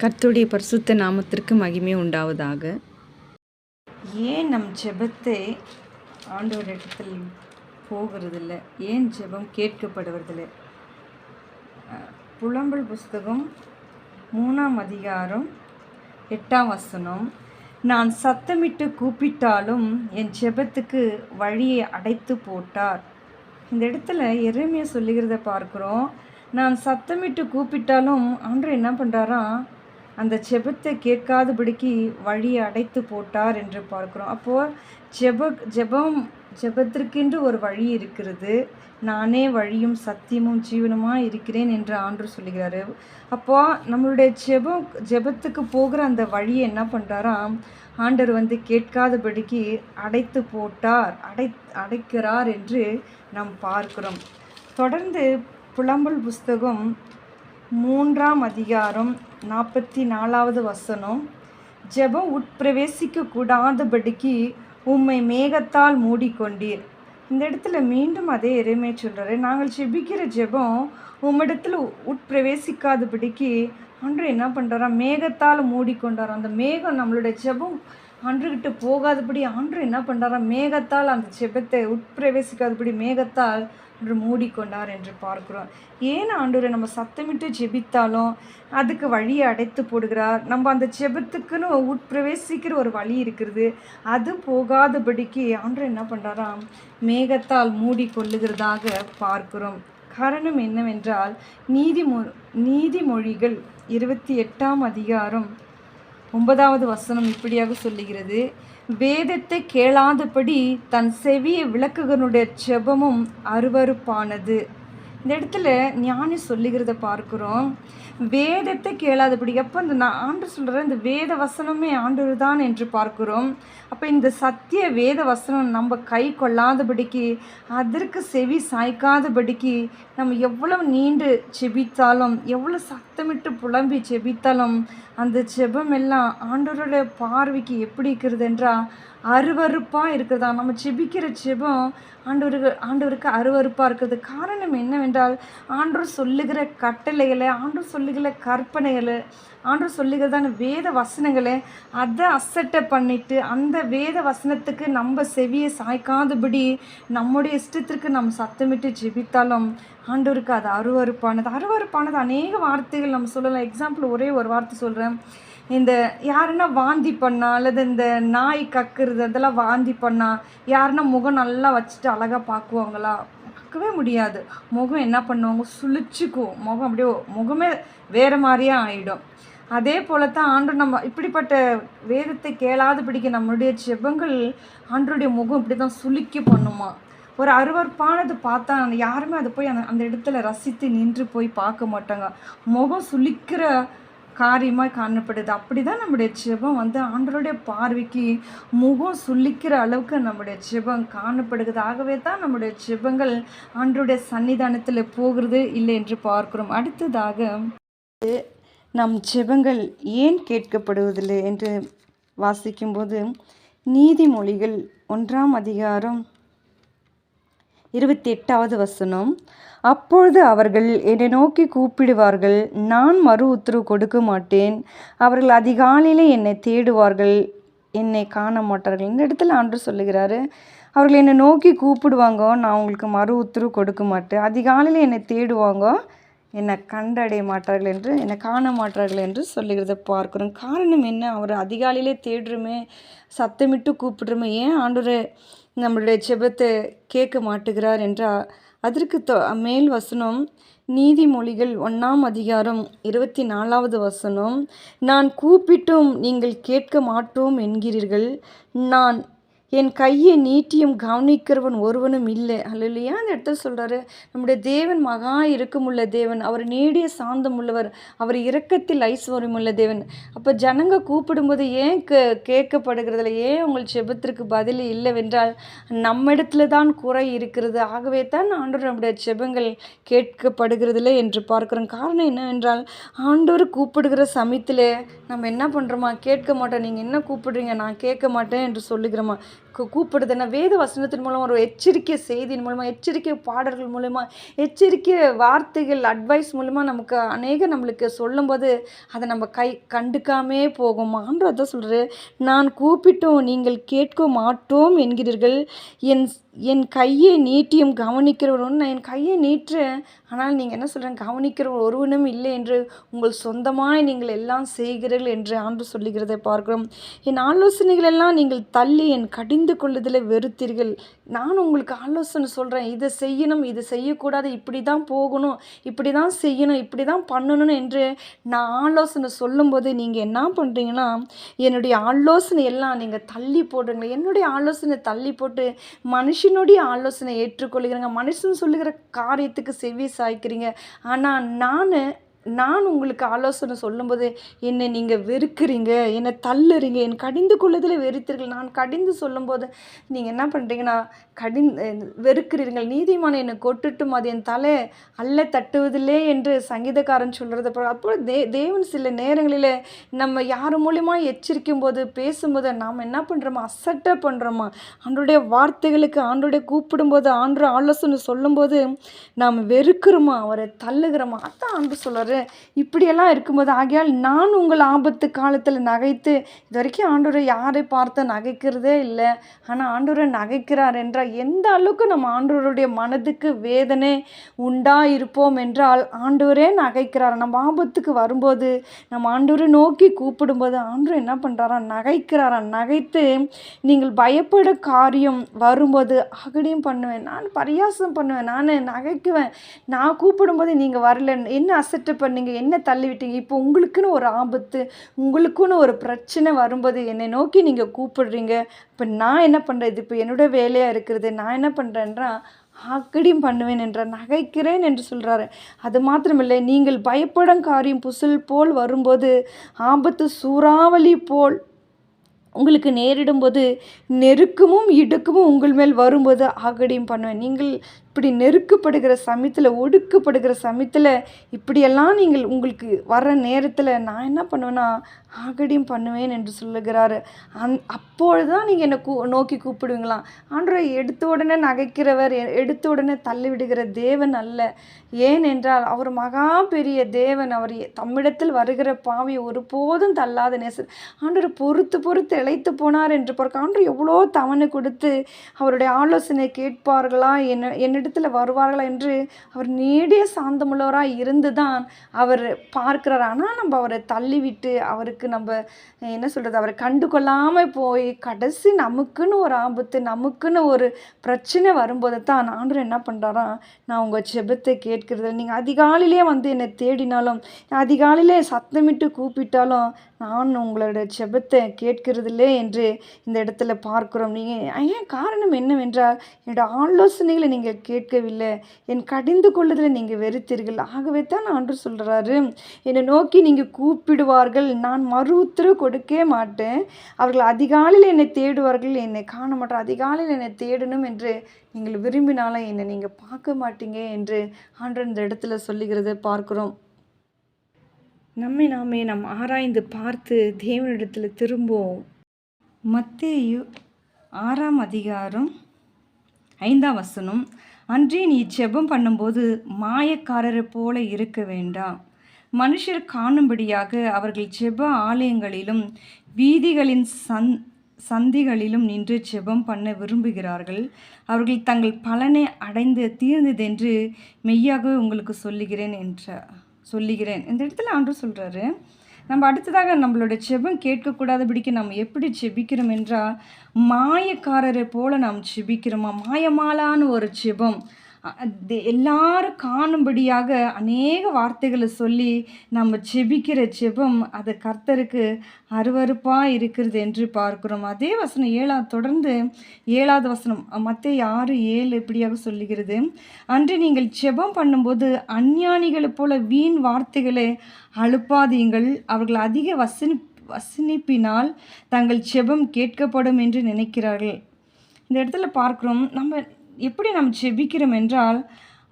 கர்த்துடைய பரிசுத்த நாமத்திற்கு மகிமை உண்டாவதாக. ஏன் நம் ஜெபத்தை ஆண்டவரிடத்தில் போகிறதில்ல? ஏன் ஜெபம் கேட்கப்படுவதில்லை? புலம்பல் புஸ்தகம் மூணாம் அதிகாரம் எட்டாம் வசனம். நான் சத்தமிட்டு கூப்பிட்டாலும் என் ஜெபத்துக்கு வழியை அடைத்து போட்டார். இந்த இடத்துல எருமையை சொல்லுகிறத பார்க்குறோம். நான் சத்தமிட்டு கூப்பிட்டாலும் ஆண்டு என்ன பண்ணுறாராம் அந்த ஜெபத்தை கேட்காதபடிக்கு வழியை அடைத்து போட்டார் என்று பார்க்குறோம். அப்போது ஜெப ஜெபம் ஜெபத்திற்கென்று ஒரு வழி இருக்கிறது. நானே வழியும் சத்தியமும் ஜீவனமாக இருக்கிறேன் என்று ஆண்டு சொல்லுகிறாரு. அப்போ நம்மளுடைய ஜெபம் ஜெபத்துக்கு போகிற அந்த வழியை என்ன பண்ணுறாராம் ஆண்டர் வந்து கேட்காதபடிக்கு அடைத்து போட்டார் அடை அடைக்கிறார் என்று நாம் பார்க்கிறோம். தொடர்ந்து புலம்பல் புஸ்தகம் மூன்றாம் அதிகாரம் நாற்பத்தி நாலாவது வசனம். ஜெபம் உட்பிரவேசிக்க கூடாதபடிக்கு உம்மை மேகத்தால் மூடிக்கொண்டீர். இந்த இடத்துல மீண்டும் அதே இறைமை சொல்கிறாரு நாங்கள் ஜெபிக்கிற ஜெபம் உம்மிடத்தில் உட்பிரவேசிக்காதபடிக்கு. அன்று என்ன பண்ணுறாரா மேகத்தால் மூடிக்கொண்டார். அந்த மேகம் நம்மளுடைய ஜெபம் அன்றுகிட்டு போகாதபடி அன்று என்ன பண்ணாரா மேகத்தால் அந்த ஜெபத்தை உட்பிரவேசிக்காதபடி மேகத்தால் அன்று மூடிக்கொண்டார் என்று பார்க்கிறோம். ஏன் ஆண்டவரை நம்ம சத்தமிட்டு ஜெபித்தாலும் அதுக்கு வழியை அடைத்து போடுகிறார்? நம்ம அந்த ஜெபத்துக்குன்னு உட்பிரவேசிக்கிற ஒரு வழி இருக்கிறது. அது போகாதபடிக்கு ஆண்டு என்ன பண்ணுறாராம் மேகத்தால் மூடி கொள்ளுகிறதாக பார்க்கிறோம். காரணம் என்னவென்றால் நீதிமொ நீதிமொழிகள் இருபத்தி எட்டாம் அதிகாரம் ஒன்பதாவது வசனம் இப்படியாக சொல்லுகிறது. வேதத்தை கேளாதபடி தன் செவியை விளக்குகனுடைய செபமும் அருவருப்பானது. இந்த இடத்துல ஞானி சொல்லுகிறத பார்க்குறோம். வேதத்தை கேளாதபடி எப்போ இந்த நான் ஆண்டு சொல்கிற இந்த வேத வசனமே ஆண்டவர் தான் என்று பார்க்கிறோம். அப்போ இந்த சத்திய வேத வசனம் நம்ம கை கொள்ளாதபடிக்கு அதற்கு செவி சாய்க்காதபடிக்கு நம்ம எவ்வளவு நீண்டு செபித்தாலும் எவ்வளோ சத்தமிட்டு புலம்பி செபித்தாலும் அந்த செபம் எல்லாம் ஆண்டவருடைய பார்வைக்கு எப்படி இருக்கிறது என்றால் அருவருப்பாக இருக்கிறதா? நம்ம செபிக்கிற ஜெபம் ஆண்டவருக்கு ஆண்டவருக்கு அருவருப்பாக இருக்கிறது. காரணம் என்னவென்றால் ஆண்டவர் சொல்லுகிற கட்டளைகளை ஆண்டவர் சொல்லுகிற கற்பனைகளை ஆண்டவர் சொல்லுகிறதான வேத வசனங்களை அதை அசட்டை பண்ணிட்டு அந்த வேத வசனத்துக்கு நம்ம செவியை சாய்க்காதபடி நம்முடைய இஷ்டத்திற்கு நம்ம சத்தமிட்டு ஜெபித்தாலும் ஆண்டவருக்கு அது அருவருப்பானது. அருவருப்பானது அநேக வார்த்தைகள் நம்ம சொல்லலாம். எக்ஸாம்பிள் ஒரே ஒரு வார்த்தை சொல்கிறேன் இந்த யாருன்னா வாந்தி பண்ணா அல்லது இந்த நாய் கக்குறது அதெல்லாம் வாந்தி பண்ணா யாருன்னா முகம் நல்லா வச்சுட்டு அழகாக பார்க்குவாங்களா? பார்க்கவே முடியாது. முகம் என்ன பண்ணுவாங்க? சுழிச்சுக்கும் முகம் அப்படியே முகமே வேறு மாதிரியே ஆகிடும் அதே போல தான் ஆண்டு நம்ம இப்படிப்பட்ட வேதத்தை கேளாது பிடிக்க நம்மளுடைய செபங்கள் ஆண்டருடைய முகம் இப்படி தான் சுளுக்கி பண்ணுமா? ஒரு அருவறுப்பானது பார்த்தா யாருமே அதை போய் அந்த அந்த இடத்துல ரசித்து நின்று போய் பார்க்க மாட்டாங்க. முகம் சுளிக்கிற காரியமாக காணப்படுது. அப்படி தான் நம்முடைய ஜெபம் வந்து ஆண்டவருடைய பார்வைக்கு முகம் சுளிக்கிற அளவுக்கு நம்முடைய ஜெபம் காணப்படுகிறது. ஆகவே தான் நம்முடைய ஜெபங்கள் ஆண்டருடைய சன்னிதானத்தில் போகிறது இல்லை என்று பார்க்கிறோம். அடுத்ததாக நம் ஜெபங்கள் ஏன் கேட்கப்படுவதில்லை என்று வாசிக்கும்போது நீதிமொழிகள் ஒன்றாம் அதிகாரம் இருபத்தி எட்டாவது வசனம். அப்பொழுது அவர்கள் என்னை நோக்கி கூப்பிடுவார்கள் நான் மறு உத்தரவு கொடுக்க மாட்டேன். அவர்கள் அதிகாலையில் என்னை தேடுவார்கள் என்னை காண மாட்டார்கள். இந்த இடத்துல ஆண்டு சொல்லுகிறாரு அவர்கள் என்னை நோக்கி கூப்பிடுவாங்க நான் உங்களுக்கு மறு உத்தரவு கொடுக்க மாட்டேன். அதிகாலையில் என்னை தேடுவாங்க என்னை கண்டடைய மாட்டார்கள் என்று என்னை காண மாட்டார்கள் என்று சொல்லுகிறத பார்க்குறோம். காரணம் என்ன? அவர் அதிகாலையிலே தேடுறோமே சத்தமிட்டு கூப்பிடுறோமே. ஏன் ஆண்டவரை நம்மளுடைய ஜெபத்தை கேட்க மாட்டுகிறார் என்றால் அதற்கு தொ மேல் வசனம் நீதிமொழிகள் ஒன்றாம் அதிகாரம் இருபத்தி நாலாவது வசனம் நான் கூப்பிட்டும் நீங்கள் கேட்க மாட்டோம் என்கிறீர்கள். நான் என் கையை நீட்டியும் கவனிக்கிறவன் ஒருவனும் இல்லை. அல்லையா அந்த இடத்துல சொல்கிறாரு நம்முடைய தேவன் மகா இருக்கமுள்ள தேவன். அவர் நீடிய சாந்தம் உள்ளவர். அவர் இரக்கத்தில் ஐஸ்வர்யம் உள்ள தேவன். அப்போ ஜனங்க கூப்பிடும்போது ஏன் கே கேட்கப்படுகிறதில்ல? ஏன் உங்கள் செபத்திற்கு பதில் இல்லைவென்றால் நம்மிடத்துல தான் குறை இருக்கிறது. ஆகவே தான் ஆண்டவர் நம்முடைய செபங்கள் கேட்கப்படுகிறதில்லை என்று பார்க்கிறோம். காரணம் என்னவென்றால் ஆண்டவர் கூப்பிடுகிற சமயத்தில் நம்ம என்ன பண்ணுறோமா கேட்க மாட்டோம். நீங்கள் என்ன கூப்பிடுறீங்க? நான் கேட்க மாட்டேன் என்று சொல்லுகிறோமா? கூப்பிடுது கூப்பிடுதுன்னா வேத வசனத்தின் மூலம் ஒரு எச்சரிக்கை செய்தியின் மூலமாக எச்சரிக்கை பாடல்கள் மூலமாக எச்சரிக்கை வார்த்தைகள் அட்வைஸ் மூலமாக நமக்கு அநேக நம்மளுக்கு சொல்லும்போது அதை நம்ம கை கண்டுக்காமே போகும். ஆண்டவர் தான் சொல்கிறாரு நான் கூப்பிட்டோம் நீங்கள் கேட்க மாட்டோம் என்கிறீர்கள். என் என் கையை நீட்டியும் கவனிக்கிறவரும் நான் என் கையை நீட்டுறேன். ஆனால் நீங்கள் என்ன சொல்கிறேன் கவனிக்கிற ஒருவனும் இல்லை என்று உங்கள் சொந்தமாய் நீங்கள் எல்லாம் செய்கிறீர்கள் என்று ஆண்டு சொல்லுகிறதை பார்க்கிறோம். என் ஆலோசனைகள் எல்லாம் நீங்கள் தள்ளி என் கடிந்து கொள்ளுதலை வெறுத்தீர்கள். நான் உங்களுக்கு ஆலோசனை சொல்கிறேன் இதை செய்யணும் இதை செய்யக்கூடாது. இப்படி தான் போகணும் இப்படி தான் செய்யணும் இப்படி தான் பண்ணணும் என்று நான் ஆலோசனை சொல்லும்போது நீங்கள் என்ன பண்ணுறீங்கன்னா என்னுடைய ஆலோசனை எல்லாம் நீங்கள் தள்ளி போடுறீங்க என்னுடைய ஆலோசனை தள்ளி போட்டு மனுஷனுடைய ஆலோசனை ஏற்றுக்கொள்கிறேங்க. மனுஷன் சொல்லுகிற காரியத்துக்கு செவி சாய்க்கிறீங்க. ஆனால் நான் நான் உங்களுக்கு ஆலோசனை சொல்லும்போது என்னை நீங்கள் வெறுக்கிறீங்க என்னை தள்ளுறீங்க என் கடிந்து கொள்ளதில் வெறுத்தீர்கள். நான் கடிந்து சொல்லும்போது நீங்கள் என்ன பண்ணுறீங்கன்னா கடின் வெறுக்கிறீர்கள். நீதிமான என்னை கொட்டுட்டும் அது என் தலை அல்ல தட்டுவதில்லே என்று சங்கீதக்காரன் சொல்கிறது அப்போ தே தேவன் சில நேரங்களில் நம்ம யார் மூலியமாக எச்சரிக்கும் போது பேசும்போது நாம் என்ன பண்ணுறோமா அசட்டை பண்ணுறோமா ஆண்டோடைய வார்த்தைகளுக்கு ஆண்டோடைய கூப்பிடும்போது ஆண்டு ஆலோசனை சொல்லும்போது நாம் வெறுக்கிறோமா அவரை தள்ளுகிறோமா அதான் ஆண்டு சொல்கிறார் இப்படியெல்லாம் இருக்கும்போது ஆகையால் நான் உங்கள் ஆபத்து காலத்தில் நகைத்து இது வரைக்கும் ஆண்டவரை யாரை பார்த்து நகைக்கிறதே இல்லை. ஆனால் ஆண்டோரை நகைக்கிறார் என்றால் எந்த அளவுக்கு நம்ம ஆண்டோருடைய மனதுக்கு வேதனை உண்டா இருப்போம் என்றால் ஆண்டோரே நகைக்கிறார். நம்ம ஆபத்துக்கு வரும்போது நம்ம ஆண்டோரை நோக்கி கூப்பிடும்போது ஆண்டவர் என்ன பண்ணுறாரா நகைக்கிறாரா? நகைத்து நீங்கள் பயப்பட காரியம் வரும்போது அகடியும் பண்ணுவேன் நான் பரியாசம் பண்ணுவேன் நான் நகைக்குவேன். நான் கூப்பிடும்போது நீங்கள் வரல. என்ன அசட்டப் பண்ணீங்க என்ன தள்ளிவிட்டீங்க? இப்போ உங்களுக்குன்னு ஒரு ஆபத்து உங்களுக்குன்னு ஒரு பிரச்சனை வரும்போது என்னை நோக்கி நீங்கள் கூப்பிடுறீங்க. இப்போ நான் என்ன பண்ணுறது இப்போ என்னோட வேலையாக இருக்கிறது நான் என்ன பண்ணுறேன்றா ஆக்கடியும் பண்ணுவேன் என்ற நகைக்கிறேன் என்று சொல்கிறாரு அது மாத்திரமில்லை நீங்கள் பயப்படும் காரியம் புசல் போல் வரும்போது ஆபத்து சூறாவளி போல் உங்களுக்கு நேரிடும்போது நெருக்கமும் இடுக்கமும் உங்கள் மேல் வரும்போது ஆகடியும் பண்ணுவேன். நீங்கள் இப்படி நெருக்கப்படுகிற சமயத்தில் ஒடுக்கப்படுகிற சமயத்தில் இப்படியெல்லாம் நீங்கள் உங்களுக்கு வர நேரத்தில் நான் என்ன பண்ணுவேன்னா ஆகடியும் பண்ணுவேன் என்று சொல்லுகிறாரு. அந் அப்பொழுது தான் நீங்கள் என்னை கூ நோக்கி கூப்பிடுவீங்களாம் ஆண்டரை எடுத்த உடனே நகைக்கிறவர் எ- எடுத்த உடனே தள்ளிவிடுகிற தேவன் அல்ல. ஏன் என்றால் அவர் மகா பெரிய தேவன். அவர் தம்மிடத்தில் வருகிற பாவியை ஒருபோதும் தள்ளாத நேசர். ஆண்டர் பொறுத்து பொறுத்து இழைத்து போனார் என்று பார்க்க ஆண்டர் எவ்வளோ தவணை கொடுத்து அவருடைய ஆலோசனை கேட்பார்களா? என்ன என்னிடத்தில் வருவார்கள் என்று அவர் நீடிய சாந்தமுள்ளவராக இருந்து தான் அவர் பார்க்கிறார். ஆனால் நம்ம அவரை தள்ளிவிட்டு அவருக்கு நம்ம என்ன சொல்கிறது அவரை கண்டு கொள்ளாமல் போய் கடைசி நமக்குன்னு ஒரு ஆபத்து நமக்குன்னு ஒரு பிரச்சனை வரும்போது தான் ஆண்டவர் என்ன பண்ணுறாரா நான் உங்கள் ஜெபத்தை கேட்கிறது நீங்கள் அதிகாலையிலே வந்து என்னை தேடினாலும் அதிகாலையிலே சத்தமிட்டு கூப்பிட்டாலும் நான் உங்களோட ஜெபத்தை கேட்கிறதில்லே என்று இந்த இடத்துல பார்க்கிறோம். நீங்கள் ஏன் காரணம் என்னவென்றால் என்னோட ஆலோசனைகளை நீங்கள் கேட்கவில்லை. என் கடிந்து கொள்ளுதலை நீங்கள் வெறுத்தீர்கள். ஆகவே தான் ஆண்டு சொல்கிறாரு என்னை நோக்கி நீங்கள் கூப்பிடுவார்கள். நான் மறு உத்தரவு கொடுக்கவே மாட்டேன். அவர்கள் அதிகாலையில் என்னை தேடுவார்கள். என்னை காண மாட்டோம் அதிகாலையில் என்னை தேடணும் என்று நீங்கள் விரும்பினாலும் என்னை நீங்கள் பார்க்க மாட்டீங்க என்று ஆண்டு இந்த இடத்துல சொல்லுகிறத பார்க்கிறோம். நம்மை நாமே நாம் ஆராய்ந்து பார்த்து தேவனிடத்தில் திரும்புவோம். மத்தேயு ஆறாம் அதிகாரம் ஐந்தாம் வசனம். அன்றே நீ ஜெபம் பண்ணும்போது மாயக்காரரை போல இருக்க வேண்டாம். மனுஷர் காணும்படியாக அவர்கள் ஜெப ஆலயங்களிலும் வீதிகளின் சந் சந்திகளிலும் நின்று ஜெபம் பண்ண விரும்புகிறார்கள். அவர்கள் தங்கள் பலனை அடைந்து தீர்ந்ததென்று மெய்யாகவே உங்களுக்கு சொல்லுகிறேன் என்றார். சொல்லுகிறேன். இந்த இடத்துல ஆண்டு சொல்கிறாரு நம்ம அடுத்ததாக நம்மளோட செபம் கேட்கக்கூடாதபடிக்கு நம்ம எப்படி செபிக்கிறோம் என்றால் மாயக்காரரை போல நாம் செபிக்கிறோமா? மாயமாலான்னு ஒரு செபம். எல்லாரும் காணும்படியாக அநேக வார்த்தைகளை சொல்லி நம்ம செபிக்கிற செபம் அது கர்த்தருக்கு அருவருப்பாக இருக்கிறது என்று பார்க்கிறோம். அதே வசனம் ஏழாவது தொடர்ந்து ஏழாவது வசனம் மற்ற ஆறு ஏழு இப்படியாக சொல்லுகிறது. அன்று நீங்கள் செபம் பண்ணும்போது அஞ்ஞானிகளைப் போல வீண் வார்த்தைகளை அழுப்பாதீங்கள். அவர்கள் அதிக வசனி வசனிப்பினால் தங்கள் செபம் கேட்கப்படும் என்று நினைக்கிறார்கள். இந்த இடத்துல பார்க்குறோம் நம்ம எப்படி நாம் ஜெபிக்கிறோம் என்றால்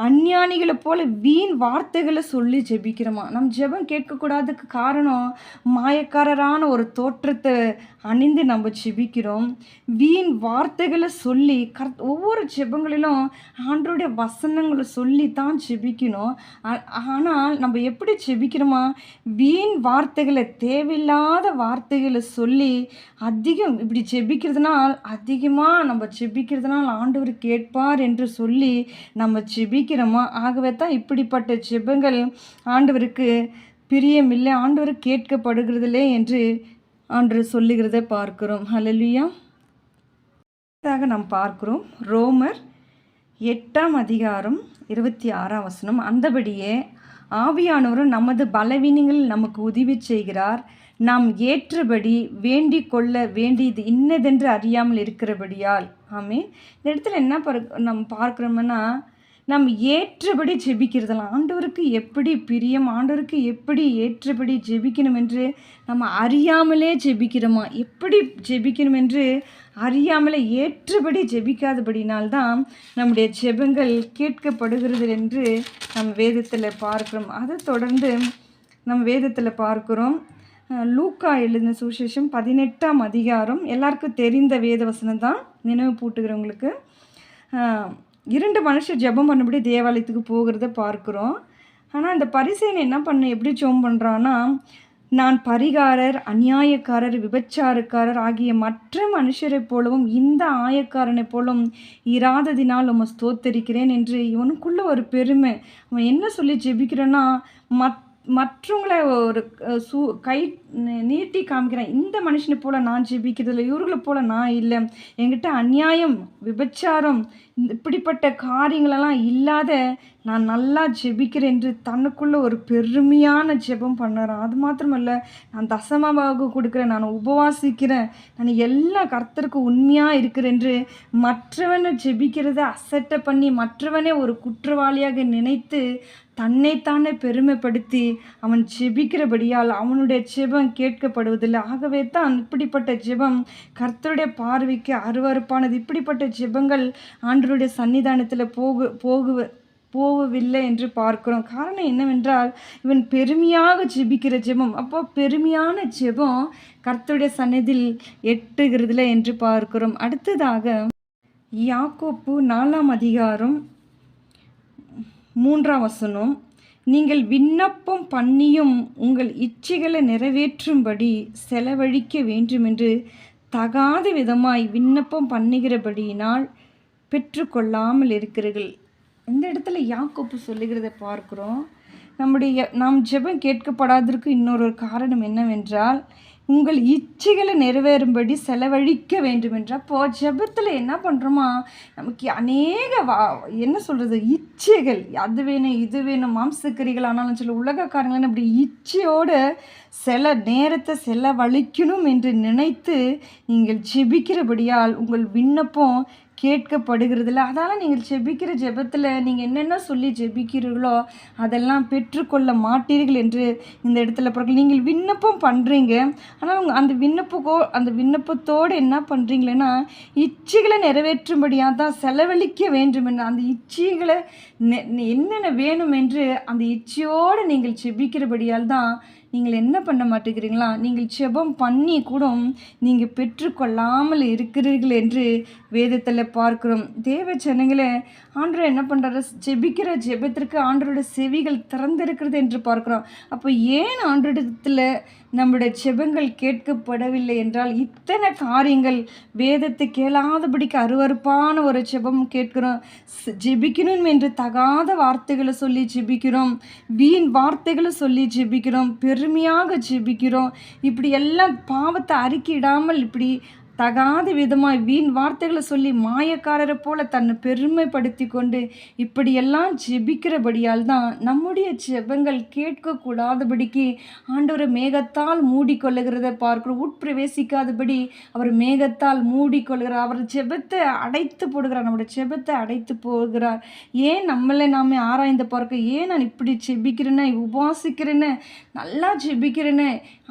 அஞ்ஞானிகளை போல வீண் வார்த்தைகளை சொல்லி ஜெபிக்கிறோமா? நம் ஜெபம் கேட்கக்கூடாதுக்கு காரணம் மாயக்காரரான ஒரு தோற்றத்தை அணிந்து நம்ம ஜெபிக்கிறோம். வீண் வார்த்தைகளை சொல்லி கர் ஒவ்வொரு ஜெபங்களிலும் ஆண்டோடைய வசனங்களை சொல்லி தான் ஜெபிக்கணும். ஆனால் நம்ம எப்படி ஜெபிக்கிறோமா? வீண் வார்த்தைகளை தேவையில்லாத வார்த்தைகளை சொல்லி அதிகம் இப்படி ஜெபிக்கிறதுனால் அதிகமாக நம்ம ஜெபிக்கிறதுனால் ஆண்டவர் கேட்பார் என்று சொல்லி நம்ம ஜெபிக்கிறோமோ ஆகவே தான் இப்படிப்பட்ட ஜெபங்கள் ஆண்டவருக்கு பிரியமில்லை ஆண்டவர் கேட்கப்படுகிறதில்லை என்று ஆண்டவர் சொல்லுகிறதை பார்க்கிறோம். ஹalleluya அடுத்ததாக நாம் பார்க்கிறோம். ரோமர் எட்டாம் அதிகாரம் இருபத்தி ஆறாம் வசனம். அந்தபடியே ஆவியானவரும் நமது பலவீனங்களில் நமக்கு உதவி செய்கிறார். நாம் ஏற்றபடி வேண்டிக் கொள்ள வேண்டியது இன்னதென்று அறியாமல் இருக்கிறபடியால். ஆமே இந்த இடத்துல என்ன பார் நம்ம பார்க்குறோம்னா நம்ம ஏற்றபடி ஜெபிக்கிறதெல்லாம் ஆண்டவருக்கு எப்படி பிரியம் ஆண்டவருக்கு எப்படி ஏற்றபடி ஜெபிக்கணும் என்று நம்ம அறியாமலே ஜெபிக்கிறோமா? எப்படி ஜெபிக்கணும் என்று அறியாமலே ஏற்றபடி ஜெபிக்காதபடினால்தான் நம்முடைய ஜெபங்கள் கேட்கப்படுகிறது என்று நம் வேதத்தில் பார்க்கிறோம். அதை தொடர்ந்து நம்ம வேதத்தில் பார்க்கிறோம். லூக்கா எழுதின சுவிசேஷம் பதினெட்டாம் அதிகாரம். எல்லாருக்கும் தெரிந்த வேத வசனம் தான் நினைவு பூட்டுகிறவங்களுக்கு. இரண்டு மனுஷர் ஜெபம் பண்ணபடி தேவாலயத்துக்கு போகிறத பார்க்குறோம். ஆனால் அந்த பரிசேனை என்ன பண்ண எப்படி ஜெபம் பண்ணுறான்னா நான் பரிகாரர் அநியாயக்காரர் விபச்சாரக்காரர் ஆகிய மற்ற மனுஷரைப் போலவும் இந்த ஆயக்காரனைப் போலவும் இராததினால் உம்மை ஸ்தோத்தரிக்கிறேன் என்று இவனுக்குள்ள ஒரு பெருமை. அவன் என்ன சொல்லி ஜெபிக்கிறோன்னா மத் மற்றவங்கள ஒரு சூ கை நீட்டி காமிக்கிறேன். இந்த மனுஷனை போல் நான் ஜெபிக்கிறதில்ல இவர்களை போல் நான் இல்லை. என்கிட்ட அநியாயம் விபச்சாரம் இந்த இப்படிப்பட்ட காரியங்களெல்லாம் இல்லாத நான் நல்லா ஜெபிக்கிறேன் என்று தனக்குள்ளே ஒரு பெருமையான ஜெபம் பண்ணுறான் அது மாத்திரமல்ல நான் தசமமாக கொடுக்குறேன் நான் உபவாசிக்கிறேன் நான் எல்லா கர்த்தருக்கு உண்மையாக இருக்கிறேன் என்று மற்றவனை ஜெபிக்கிறத அசட்டை பண்ணி மற்றவனே ஒரு குற்றவாளியாக நினைத்து தன்னைத்தானே பெருமைப்படுத்தி அவன் ஜெபிக்கிறபடியால் அவனுடைய ஜெபம் கேட்கப்படுவதில்லை. ஆகவே தான் இப்படிப்பட்ட ஜெபம் கர்த்தருடைய பார்வைக்கு அருவருப்பானது. இப்படிப்பட்ட ஜெபங்கள் ஆண்டருடைய சன்னிதானத்தில் போகு போகுவ போகவில்லை என்று பார்க்கிறோம். காரணம் என்னவென்றால் இவன் பெருமையாக ஜெபிக்கிற ஜெபம். அப்போ பெருமையான ஜெபம் கர்த்தருடைய சந்நிதியில் எட்டுகிறதுல என்று பார்க்கிறோம். அடுத்ததாக யாக்கோப்பு நாலாம் அதிகாரம் மூன்றாம் வசனம் நீங்கள் விண்ணப்பம் பண்ணியும் உங்கள் இச்சைகளை நிறைவேற்றும்படி செலவழிக்க வேண்டுமென்று தகாத விதமாய் விண்ணப்பம் பண்ணுகிறபடியினால் பெற்றுக்கொள்ளாமல் இருக்கிறீர்கள் இந்த இடத்துல யாக்கோப்பு சொல்லுகிறதை பார்க்கிறோம். நம்முடைய நாம் ஜெபம் கேட்கப்படாததற்கு இன்னொரு காரணம் என்னவென்றால் உங்கள் இச்சைகளை நிறைவேறும்படி செலவழிக்க வேண்டுமென்றால் அப்போ ஜெபத்தில் என்ன பண்ணுறோமா நமக்கு அநேக வா என்ன சொல்கிறது இச்சைகள் அது வேணும் இது வேணும் மாம்சக்கறிகள் ஆனாலும் சில உலகக்காரங்களும் அப்படி இச்சையோடு சில நேரத்தை செலவழிக்கணும் என்று நினைத்து நீங்கள் ஜெபிக்கிறபடியால் உங்கள் விண்ணப்பம் கேட்கப்படுகிறதில்ல. அதால் நீங்கள் ஜெபிக்கிற ஜெபத்தில் நீங்கள் என்னென்ன சொல்லி ஜெபிக்கிறீர்களோ அதெல்லாம் பெற்றுக்கொள்ள மாட்டீர்கள் என்று இந்த இடத்துல பிறகு நீங்கள் விண்ணப்பம் பண்ணுறீங்க ஆனால் உங்கள் அந்த விண்ணப்பக்கோ அந்த விண்ணப்பத்தோடு என்ன பண்ணுறீங்களேன்னா இச்சைகளை நிறைவேற்றும்படியாக தான் செலவழிக்க வேண்டும் என்று அந்த இச்சைகளை என்னென்ன வேணும் என்று அந்த இச்சையோடு நீங்கள் ஜெபிக்கிறபடியால் தான் நீங்கள் என்ன பண்ண மாட்டேங்கிறீங்களா? நீங்கள் செபம் பண்ணி கூட நீங்கள் பெற்றுக்கொள்ளாமல் இருக்கிறீர்கள் என்று வேதத்தில் பார்க்கிறோம். தேவ ஜனங்களே ஆண்டவர் என்ன பண்ணுறாரு ஜெபிக்கிற ஜெபத்திற்கு ஆண்டரோட செவிகள் திறந்திருக்கிறது என்று பார்க்கிறோம். அப்போ ஏன் ஆண்டவரிடத்தில் நம்முடைய செபங்கள் கேட்கப்படவில்லை என்றால் இத்தனை காரியங்கள் வேதத்தை கேளாதபடிக்கு அருவருப்பான ஒரு செபம் கேட்கிறோம். ஜெபிக்கணும் என்று தகாத வார்த்தைகளை சொல்லி ஜெபிக்கிறோம். வீண் வார்த்தைகளை சொல்லி ஜெபிக்கிறோம். பெரு பெருமையாக ஜெபிக்கிறோம். இப்படி எல்லாம் பாவத்தை அறிக்கிடாமல் இப்படி தகாத விதமாய் வீண் வார்த்தைகளை சொல்லி மாயக்காரரை போல தன்னை பெருமைப்படுத்தி கொண்டு இப்படியெல்லாம் ஜெபிக்கிறபடியால் தான் நம்முடைய ஜெபங்கள் கேட்கக்கூடாதபடிக்கு ஆண்டவரை மேகத்தால் மூடிக்கொள்ளுகிறத பார்க்கிறோம் உட்பிரவேசிக்காதபடி அவர் மேகத்தால் மூடிக்கொள்கிறார் அவர் ஜெபத்தை அடைத்து போடுகிறார். நம்முடைய ஜெபத்தை அடைத்து போகிறார். ஏன் நம்மளை நாமே ஆராய்ந்து பார்க்க ஏன் நான் இப்படி ஜெபிக்கிறேன்னு உபாசிக்கிறேன்னு நல்லா ஜெபிக்கிறேன்னு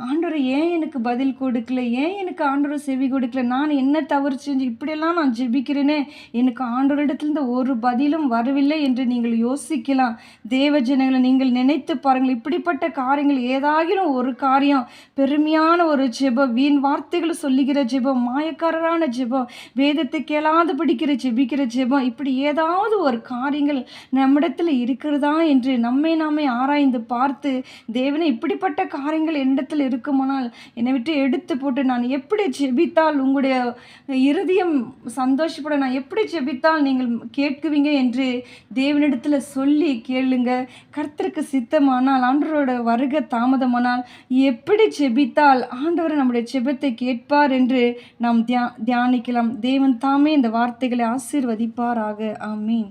ஆண்டவர் ஏன் எனக்கு பதில் கொடுக்கல? ஏன் எனக்கு ஆண்டவர் செவி கொடுக்கல? பார்க்கல நான் என்ன தவறு செஞ்சு இப்படியெல்லாம் நான் ஜெபிக்கிறேனே? எனக்கு ஆண்டவரிடத்திலிருந்து ஒரு பதிலும் வரவில்லை என்று நீங்கள் யோசிக்கலாம். தேவ ஜனங்களை நீங்கள் நினைத்து பாருங்கள். இப்படிப்பட்ட காரியங்கள் ஏதாகிலும் ஒரு காரியம். பெருமையான ஒரு ஜெபம் வீண் வார்த்தைகளை சொல்லுகிற ஜெபம் மாயக்காரரான ஜெபம் வேதத்தை கேளாது படிக்கிற ஜெபிக்கிற ஜெபம் இப்படி ஏதாவது ஒரு காரியங்கள் நம்மிடத்தில் இருக்கிறதா என்று நம்மை நாமே ஆராய்ந்து பார்த்து தேவனை இப்படிப்பட்ட காரியங்கள் என்னிடத்தில் இருக்குமானால் என்னை விட்டு எடுத்து போட்டு நான் எப்படி ஜெபித்தால் உங்களுடைய இருதயம் சந்தோஷப்பட நான் எப்படி ஜெபித்தால் நீங்கள் கேட்குவீங்க என்று தேவனிடத்தில் சொல்லி கேளுங்க. கர்த்தருக்கு சித்தமானால் ஆண்டவரோட வருக தாமதமானால் எப்படி ஜெபித்தால் ஆண்டவர் நம்முடைய ஜெபத்தை கேட்பார் என்று நாம் தியா தியானிக்கலாம். தேவன் தாமே இந்த வார்த்தைகளை ஆசீர்வதிப்பாராக. ஆமீன்.